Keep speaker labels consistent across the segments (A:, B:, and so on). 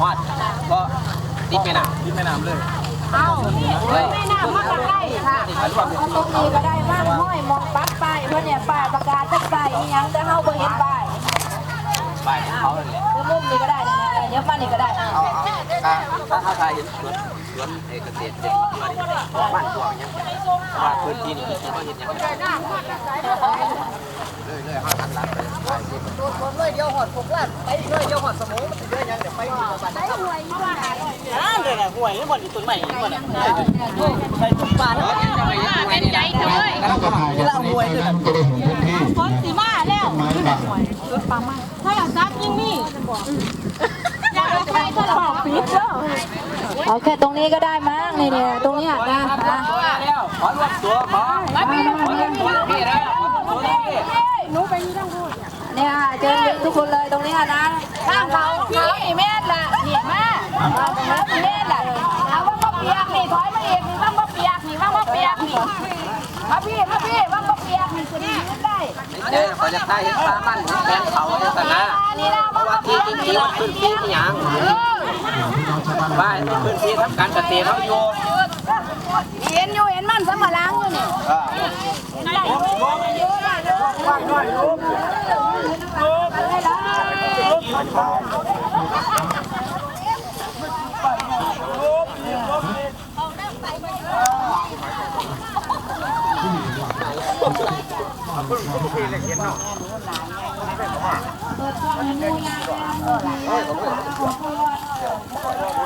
A: ฮอดก็ติดแม่น้ำ
B: ที่แม่น้ำเลย
C: เอาไม่น่ามาใกล้ค่ะเอาตรงนี้ก็ได้บ้างห้อยมองปักป้ายเพื่อนเนี่ยป้ายประกาศตั้งป้ายอีหยังแต่เฮาบ่เห็นป้าย
A: ไปเขาเลย
C: หรือมุมนี้ก็ได้นะเดี๋ยวมานี่ก็ได้
A: เอาเอาถ้าถ้าเขาทายเห็นสวนสวนเอกเกษตรเด็กมาดิบ้านตัวยังว่าพื้นที่นี่ที่เขาเห็นยังเลยเลยเขาทันรับเลยไปสิ
D: เลยเดียวหอดพวกล้านไปเลยเดียวหอดสมองมันสิได้ยังเดี๋ยวไปอยู่กับบ้าน
B: อ่าเลยนะห่วยนี่บ่นี่ต้นใหม่นี่บ่น่ะใส่ตุ้มปลา
A: เออจะไปยังไงนี่นะ
E: ถ้าจะถ่ายกันตรงนี้จะได้เห็นพื้นที่
C: คนสิมาแล้ว
E: ไม้บาง
C: ถ้าอยากซักยิ่งนี่อยากใครก็ลองปิดเด้อเอาแค่ตรงนี้ก็ได้มั้งนี่เนี่ยตรงเนี้ยนะนะ
A: แล้วขอรวมตัวขอขอรวมตัวพี่แล้วขอรวมตัวพี่
C: เนี่ยเจอทุกคนเลยตรงนี้นะข้างเขาเขาแม่ละนี่แม่เอาแม่ละเอาว่าบ่เปียกนี่ถอยมาอีกนี่ว่าบ่เปียกนี่ว่าบ่เปียกนี่มาพี่มาพี่ว่าบ่เปียกนี่จะดีได้
A: เจ๊ขอจะทายเห็นปลามันแฟนเขาเนี่ยแต่นะเพราะว่าที่จริงๆมันพื้นที่ที่หยัง
E: พี่น้องบ้าน
A: บ้านพื้นที่ทำการเกษตรเขาอยู่
C: เห็นอยู่เห็นมันสมลังอยู่นี่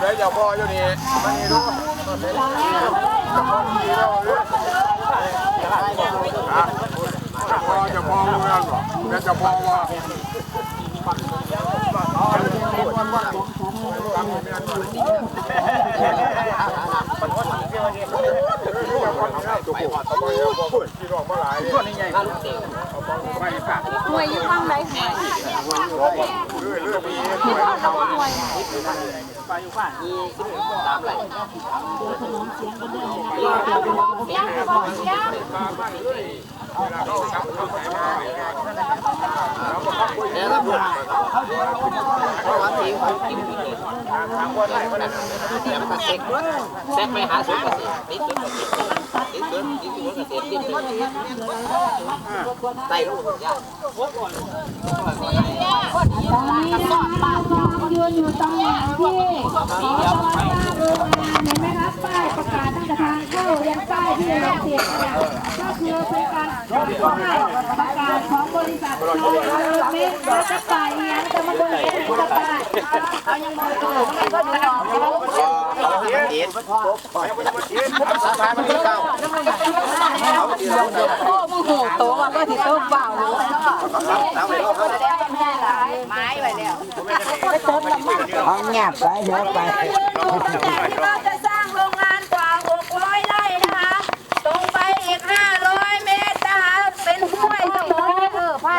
B: ได้อย่าพออยู่นี่มันนี่ดูจะพอมีแล้วจะ พอจะพอเมืองหรอแล้วจะพอว่า
C: หน่วยอยู่ทางไหน
A: เนี่ยตำรวจเพราะว่าที่เขากินอยู่นี่แต่มันเซ็กเซ็กไปหาสวนเกษตรติดสวนเกษตรติดสวนติดสวนเกษตรติดสวนไต่ลูกยาก
C: ตรงนี้นะคะป้าจองยืนอยู่ตรงนี้ที่โรงงานเห็นไหมคะป้ายประกาศตั้งแต่ ทางเข้ายันป้ายที่เราเสียบเนี่ยก็คือเป็นการให้ประกาศของบริษัทเราเม็ดแล้วก็ป้ายเนี่ยจะมาบริษัทก็ป้ายเอายังมองตัวมันก็จะออกแล้วโอ้โหโตมันก็ที่โตเปล่าเลยไม้ไปแล้ว
D: ห้องเงียบไปเดี๋ยวไป
C: ที่เราจะสร้างโรงงานกว่า 600 ไร่นะคะ ตรงไปอีก 500 เมตรนะคะ เป็นห้วยสมองเออพา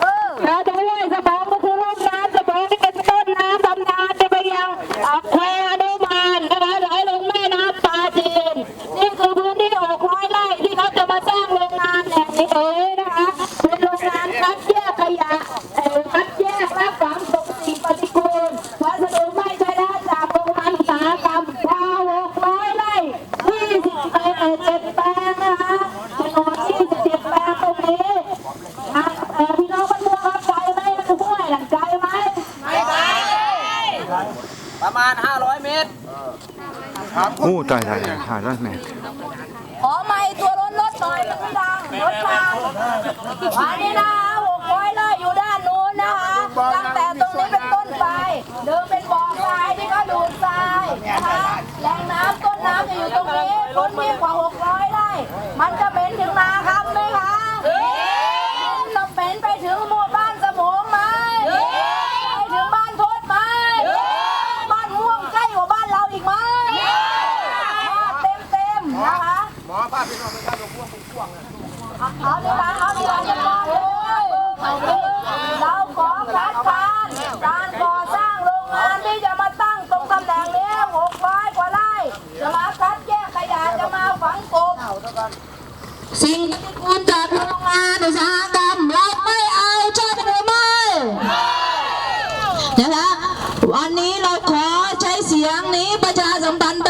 C: เออเราจะห้วยสมองก็คือร่มน้ำสมองที่เป็นต้นน้ำบำนาญจะไปยังออกแควอนุมานนะคะไหลลงแม่น้ำปาจีน นี่คือพื้นที่ 600 ไร่ที่เขาจะมาสร้างโรงงานแห่งนี้เลยนะคะ เป็นโรงงานคัดแยกขยะเอ่อคัดแยกและฝังตกสิ่งปฏิกูลวัสดุไม่ใช่แล้วจากโรงงานอุตสาหกรรมยาว600ไร่20เอ่อเจ็ดแปลงนะคะจำนวน27แปลงตรงนี้นะเอ่อพี่น้องบ้านเมืองครับใจไหมมันห้วยหลังใจไหม
A: ประมาณ 500 เมตร
F: อู้ตายตายตายแล้วแม่
C: ขอไม่ตัวรถรถหน่อยมันไม่ดังรถฟังวันนี้นะคะ600ไร่อยู่ด้านนู้นนะคะตั้งแต่ตรงนี้เป็นต้นไป เดิมเป็นบ่อทรายที่เขาดูดทรายนะคะแหล่งน้ำต้นน้ำจะอยู่ตรงนี้พ้นที่กว่าหก สิ่งที่กูลจากโรงงานอุตสาหกรรมเราไม่เอาใช่หรือไม่นะคะวันนี้เราขอใช้เสียงนี้ประชาสัมพันธ์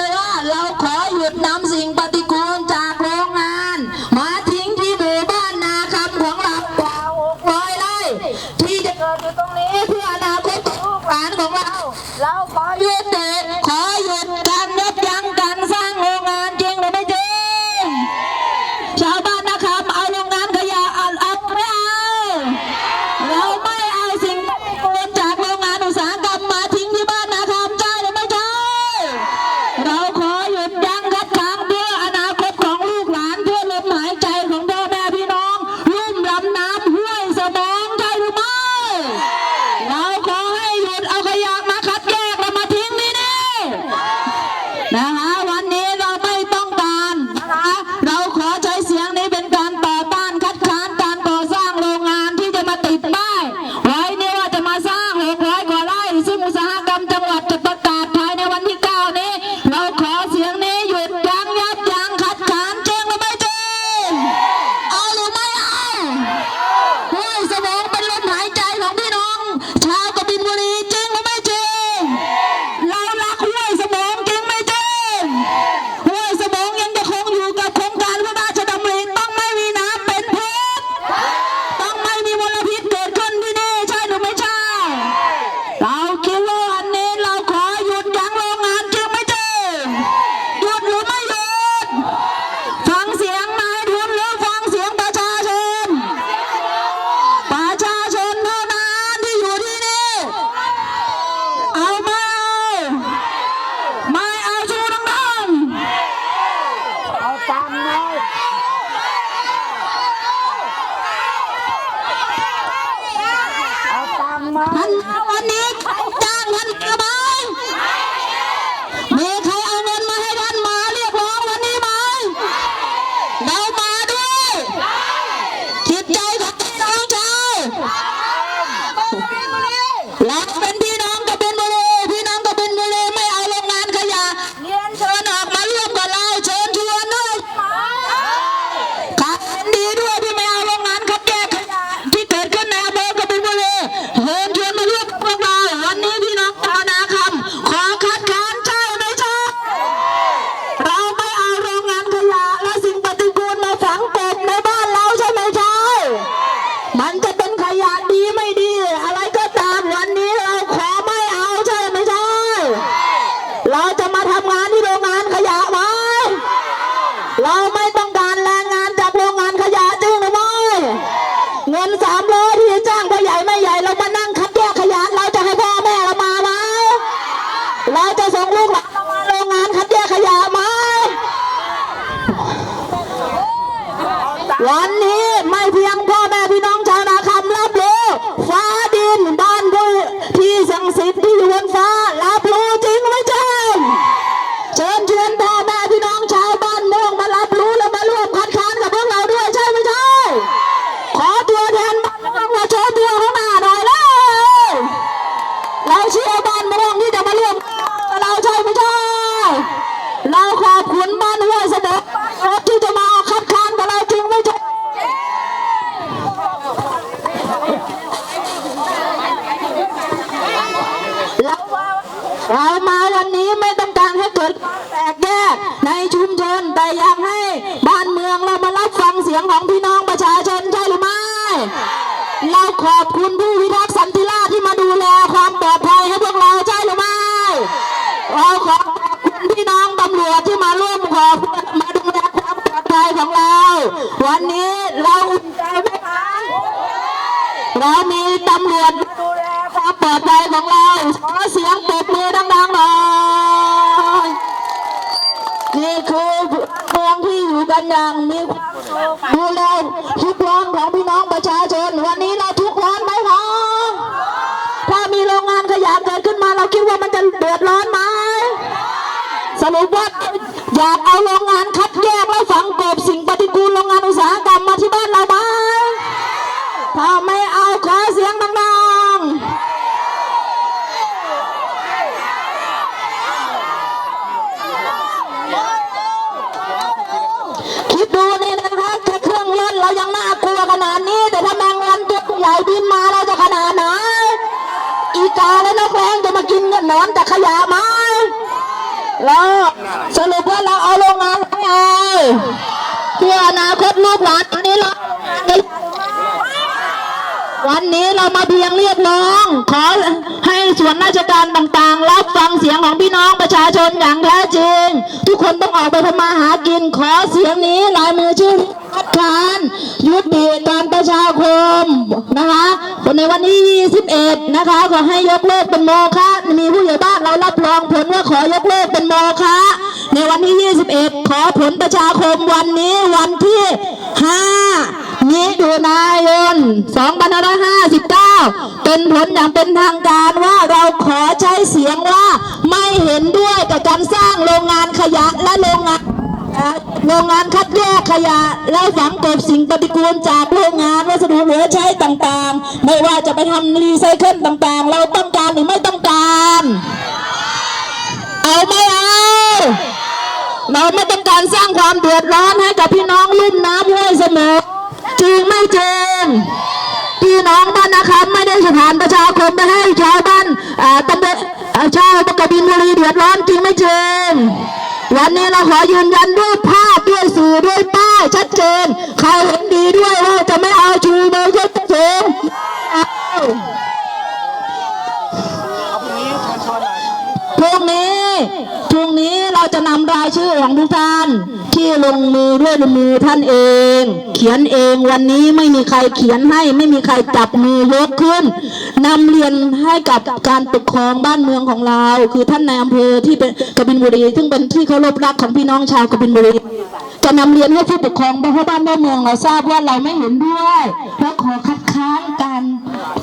C: วันนี้ไม่เพียงพ่อแม่พี่น้อง วันนี้เราอุ่นใจไหมคะเรามีตำรวจดูแลความปลอดภัยของเราขอเสียงปรบมือดังๆหน่อยนี่คือเมืงที่อยู่กันอย่างมีความสุขดูแลทุกร้อนของพี่น้องประชาชน วันนี้เราทุกร้อนไหมคะถ้ามีโรงงานขยะเกิดขึ้นมาเราคิดว่ามันจะเดือดร้อนไหม สรุปว่าอยากเอาโรงงานคัดแยกและฝังกบสิ่งปฏิกูลโรงงานอุตสาหกรรมมาที่บ้านเราไหมถ้าไม่เอาขอเสียงดังๆคิดดูนี่นะคะแค่เครื่องเล่นเรายังน่ากลัวขนาดนี้ แต่ถ้าแมงวันตัวใหญ่บินมาเราจะขนาดไหนอีกาและนกแรงจะมากินเงินนอนแต่ขยะมา ล้วสรุปว่าเราเอาโรงงานไงเพื่ออนาคตลูกหลานอันนี้เราวันนี้เรามาเพียงเรียกร้องขอ คนต้องออกไปทำมาหากินขอเสียงนี้ลายมือชื่อคัดค้านยุติการประชาคมนะคะในวันที่ 21 นะคะ ขอให้ยกเลิกเป็นโมฆะมีผู้ใหญ่บ้านเรารับรองผลว่าขอยกเลิกเป็นโมฆะในวันที่ 21 ขอผลประชาคมวันนี้วันที่ 5 มิถุนายน 2559 เป็นผลอย่างเป็นทางการว่าเราขอใช้เสียงว่าไม่ เห็นด้วยกับการสร้างโรงงานขยะและโรงงานโรงงานคัดแยกขยะ แล้วฝังกลบสิ่งปฏิกูลจากโรงงานวัสดุเหลือใช้ต่างๆ ไม่ว่าจะไปทำรีไซเคิลต่างๆ เราต้องการหรือไม่ต้องการ เอาไม่เอาเราไม่ต้องการสร้างความเดือดร้อนให้กับพี่น้องลุ่มน้ำห้วยเสมอจริงไม่จริงพี่น้องบ้านนะครับไม่ได้สถานประชาคมไปให้ชาวบ้านอ่าตำบล อ่าชาวตะกบินบุรีเดือดร้อนจริงไม่จริงวันนี้เราขอยืนยันด้วยภาพด้วยสื่อด้วยป้ายชัดเจน ใครเห็นดีด้วยว่าจะไม่เอาชูมือยกสูงเอาพรุ่งพวกนี้ นี้เราจะนำรายชื่อของทุกท่าน ที่ลงมือด้วยมือท่านเอง เขียนเองวันนี้ไม่มีใครเขียนให้ ไม่มีใครจับมือยกขึ้นนำเรียนให้กับการปกครองบ้านเมืองของเรา คือท่านนายอำเภอที่เป็นกบินบุรีซึ่งเป็นที่เคารพรักของพี่น้องชาวกบินบุรีจะนำเรียนให้ผู้ปกครองพ่อบ้านพ่อเมืองเราทราบว่าเราไม่เห็นด้วยและขอคัดค้านการ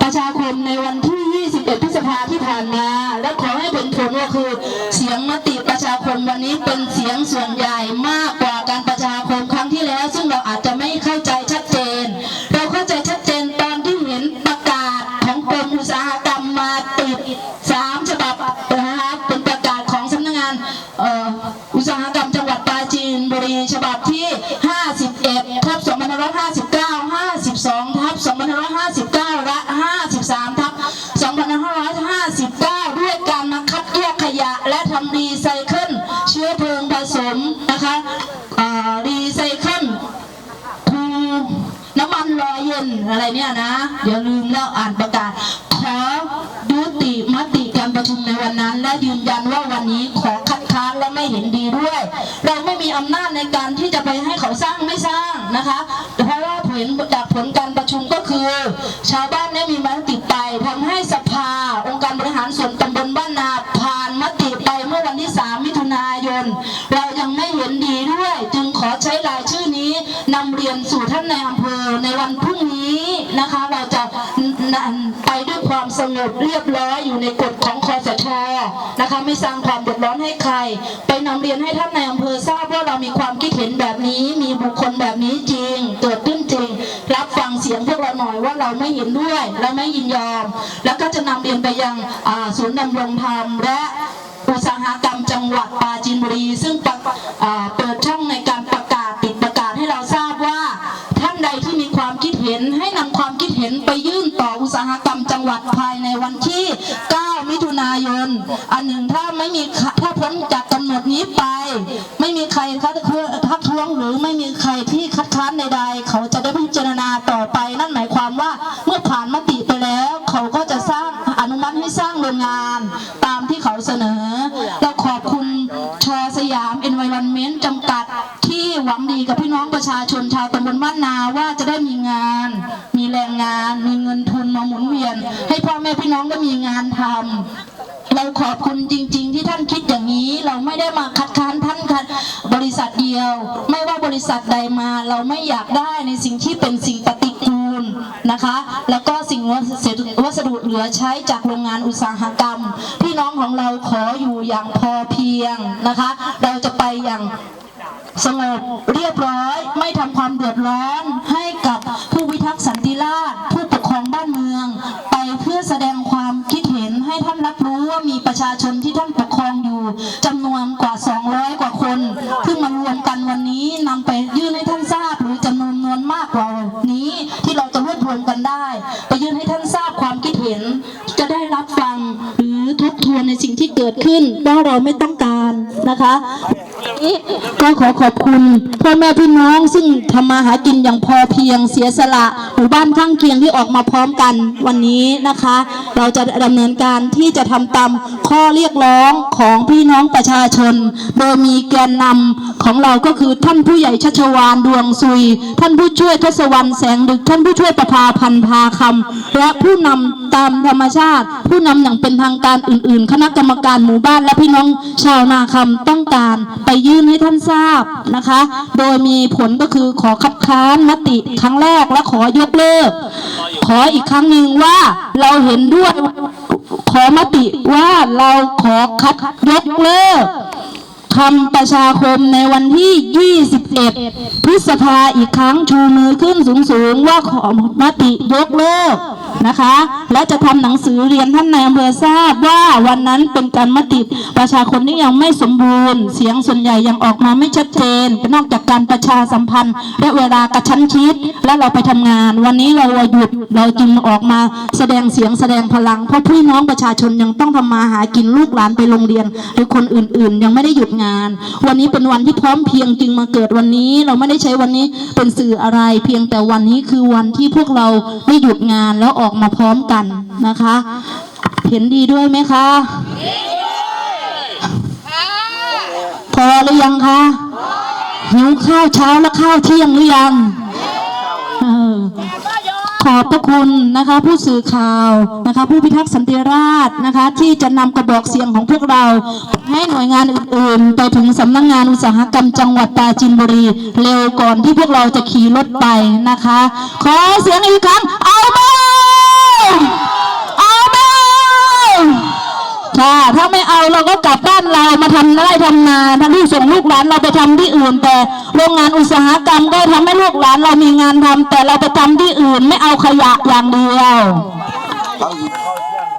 C: ประชาคมในวันที่ 21 พฤษภาที่ผ่านมา และขอ ให้ผลก็คือเสียงมติประชาคมวันนี้เป็นเสียงส่วนใหญ่มากกว่าการประชาคมครั้งที่แล้ว ซึ่งเราอาจจะไม่เข้าใจชัดเจน เราเข้าใจชัดเจนตอนที่เห็นประกาศของกรมอุตสาหกรรมมาติดสามฉบับนะคะเป็นประกาศของสำนักงานอ่ออุตสาหกรรมจังหวัดปราจีนบุรีฉบับที่ 51ทับ2559 52ทับ2559และ53 ยะและทำรีไซเคิลเชื้อเพลิงผสมนะคะรีไซเคิลทูน้ำมันลอยเย็นอะไรเนี่ยนะอย่าลืมแล้วอ่านประกาศขอยุติมติการประชุมในวันนั้น และยืนยันว่าวันนี้ขอคัดค้านและไม่เห็นดีด้วย เราไม่มีอำนาจในการที่จะไปให้เขาสร้างไม่สร้างนะคะ เพราะว่าผลจากผลการประชุมก็คือ ชาวบ้าน ในกฎของคอสชนะคะ ไม่สร้างความเดือดร้อนให้ใคร ไปนำเรียนให้ท่านในอำเภอทราบว่าเรามีความคิดเห็นแบบนี้ มีบุคคลแบบนี้จริงเกิดขึ้นจริง รับฟังเสียงพวกเราหน่อยว่าเราไม่เห็นด้วยเราไม่ยินยอม แล้วก็จะนำเรียนไปยังศูนย์ดำรงธรรมและอุตสาหกรรมจังหวัดปราจีนบุรี ซึ่งเปิดช่องในการประกาศติดประกาศให้เราทราบว่า ท่านใดที่มีความคิดเห็นให้นำความคิดเห็นไปยื่นาหกรรมจังหวัดภายในวันที่ 9 มิถุนายน อันหนึ่งถ้าไม่มีถ้าพ้นจากกำหนดนี้ไป ไม่มีใครคัดทักท้วงหรือไม่มีใครที่คัดค้านใดๆ เขาจะได้พิจารณาต่อไป นั่นหมายความว่าเมื่อผ่านมติไปแล้ว เขาก็จะสร้างอนุมัติให้สร้างโรงงานตามที่เขาเสนอ เราขอบคุณชอสยาม Environment จำกัด หวังดีกับพี่น้องประชาชนชาวตำบลบ้านนาว่าจะได้มีงาน มีแรงงาน มีเงินทุนมาหมุนเวียน ให้พ่อแม่พี่น้องได้มีงานทำเราขอบคุณจริง ๆ ที่ท่านคิดอย่างนี้เราไม่ได้มาคัดค้านท่านคัดบริษัทเดียว ไม่ว่าบริษัทใดมา เราไม่อยากได้ในสิ่งที่เป็นสิ่งปฏิกูลนะคะ แล้วก็สิ่งวัสดุเหลือใช้จากโรงงานอุตสาหกรรม พี่น้องของเราขออยู่อย่างพอเพียงนะคะ เราจะไปอย่าง สงบเรียบร้อยไม่ทำความเดือดร้อนให้กับผู้พิทักษ์สันติราษฎร์ผู้ปกครองบ้านเมือง ไปเพื่อแสดงความคิดเห็นให้ท่านรับรู้ว่ามีประชาชนที่ท่านปกครองอยู่จำนวนกว่า 200 กว่าคนซึ่งมารวมกันวันนี้นำไปยื่นให้ท่านทราบหรือจำนวนนวนมากกว่านี้ที่เราจะรวบรวมกันได้ ไปยื่นให้ท่านทราบความคิดเห็น ทวนในสิ่งที่เกิดขึ้นว่าเราไม่ต้องการนะคะนี่ก็ขอขอบคุณพ่อแม่พี่น้องซึ่งทำมาหากินอย่างพอเพียงเสียสละหมู่บ้านข้างเคียงที่ออกมาพร้อมกันวันนี้นะคะ เราจะดำเนินการที่จะทำตามข้อเรียกร้องของพี่น้องประชาชน โดยมีแกนนำของเราก็คือท่านผู้ใหญ่ชัชวานดวงซุย ท่านผู้ช่วยทศวรรณแสงดึก ท่านผู้ช่วยประภาพันธ์พาคำและผู้นำตามธรรมชาติ ผู้นำอย่างเป็นทางการอื่น ๆ คณะกรรมการหมู่บ้านและพี่น้องชาวนาคำต้องการไปยื่นให้ท่านทราบนะคะ โดยมีผลก็คือขอคัดค้านมติครั้งแรกและขอยกเลิก ขออีกครั้งหนึ่งว่าเราเห็นด้วยขอมติว่าเราขอคัดยกเลิกทำประชาคมในวันที่ 21 พฤษภาอีกครั้งชูมือขึ้นสูงๆ ว่าขอมติยกเลิก นะคะ และจะทำหนังสือเรียนท่านในอำเภอทราบว่าวันนั้นเป็นการมติประชาคมที่ยังไม่สมบูรณ์ เสียงส่วนใหญ่ยังออกมาไม่ชัดเจนนอกจากการประชาสัมพันธ์ และเวลากระชั้นชิด และเราไปทำงาน วันนี้เราหยุดเราจึงออกมาแสดงเสียงแสดงพลัง เพราะพี่น้องประชาชนยังต้องทำมาหากินลูกหลานไปโรงเรียน หรือคนอื่นๆ ยังไม่ได้หยุดงาน วันนี้เป็นวันที่พร้อมเพียงจึงมาเกิดวันนี้ เราไม่ได้ใช้วันนี้เป็นสื่ออะไร เพียงแต่วันนี้คือวันที่พวกเราได้หยุดงานแล้วออกอกมาพร้อมกันนะคะ เห็นดีด้วยไหมคะพอหรือยังคะหิวข้าวเช้าและข้าวเที่ยงหรือยังขอบพระคุณนะคะ ผู้สื่อข่าวนะคะ ผู้พิทักษ์สันติราษฎร์นะคะ ที่จะนำกระบอกเสียงของพวกเรา ให้หน่วยงานอื่นๆ ไปถึงสำนักงานอุตสาหกรรมจังหวัดปราจีนบุรี เร็วก่อนที่พวกเราจะขี่รถไปนะคะ ขอเสียงอีกครั้ง เอาเอามาค่ะถ้าไม่เอาเราก็กลับบ้านเรามาทำไร่ทำนาทำที่ส่งลูกหลานเราไปทำที่อื่น แต่โรงงานอุตสาหกรรมก็ทำให้ลูกหลานเรามีงานทำแต่เราไปทำที่อื่นไม่เอาขยะอย่างเดียว